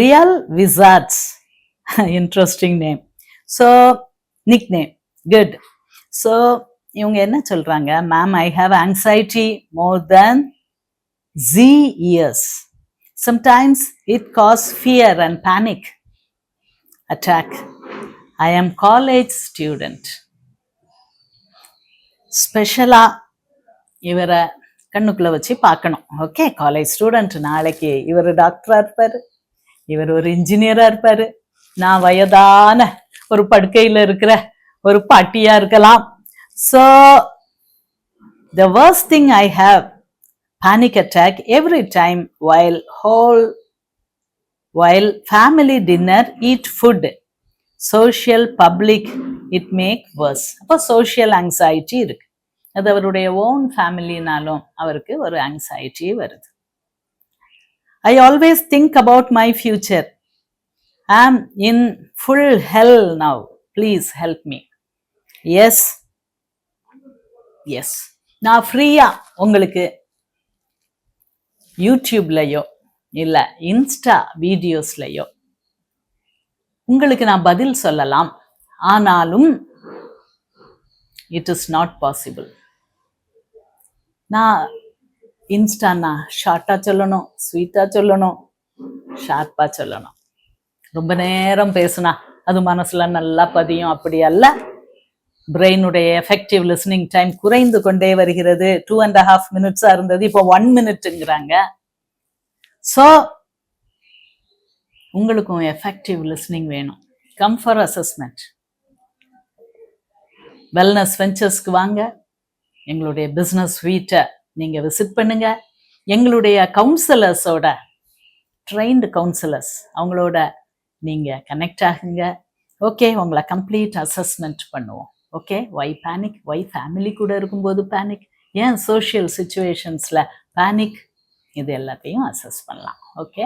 Real wizards interesting name so nick name good so இவங்க என்ன சொல்றாங்க? Ma'am I have anxiety more then G years sometimes it cause fear and panic attack I am college student ஸ்பெஷலாக இவரை கண்ணுக்குள்ள வச்சு பார்க்கணும். Okay college student நாளைக்கு இவர் டாக்டராக இருப்பார். இவர் ஒரு இன்ஜினியரா இருப்பாரு நான் வயதான ஒரு படுக்கையில இருக்கிற ஒரு பாட்டியா இருக்கலாம் so the worst thing I have panic attack every time while whole while family dinner eat food social public it make worse அப்போ சோஷியல் ஆங்ஸைட்டி இருக்கு அது அவருடைய ஓன் ஃபேமிலினாலும் அவருக்கு ஒரு ஆங்ஸைட்டி வருது I always think about my future am in full hell now please help me yes yes நான் ஃப்ரீயா உங்களுக்கு யூடியூப்லையோ இல்லை இன்ஸ்டா வீடியோஸ்லையோ உங்களுக்கு நான் பதில் சொல்லலாம். ஆனாலும் இட் இஸ் நாட் பாசிபிள் நான் இன்ஸ்டானா ஷார்ட்டாக சொல்லணும் ஸ்வீட்டாக சொல்லணும் ஷார்ப்பாக சொல்லணும். ரொம்ப நேரம் பேசுனா அது மனசுல நல்லா பதியும். அப்படி அல்ல பிரெயினுடைய எஃபெக்டிவ் லிஸ்னிங் டைம் குறைந்து கொண்டே வருகிறது. டூ அண்ட் ஹாஃப் மினிட்ஸா இருந்தது இப்போ ஒன் மினிட்டுங்கிறாங்க ஸோ உங்களுக்கும் எஃபெக்டிவ் லிஸ்னிங் வேணும். கம் ஃபார் அசஸ்மெண்ட் வெல்னஸ் வெஞ்சர்ஸ்க்கு வாங்க. எங்களுடைய பிஸ்னஸ் வீட்டை நீங்க விசிட் பண்ணுங்க. எங்களுடைய கவுன்சிலர்ஸோட ட்ரெயின்டு கவுன்சிலர்ஸ் அவங்களோட நீங்க கனெக்ட் ஆகுங்க. ஓகே உங்களை கம்ப்ளீட் அசஸ்மெண்ட் பண்ணுவோம். Okay why panic why family கூட இருக்கும்போது பேனிக் ஏன் சோஷியல் சுச்சுவேஷன்ஸில் பேனிக் இது எல்லாத்தையும் அசஸ் பண்ணலாம். ஓகே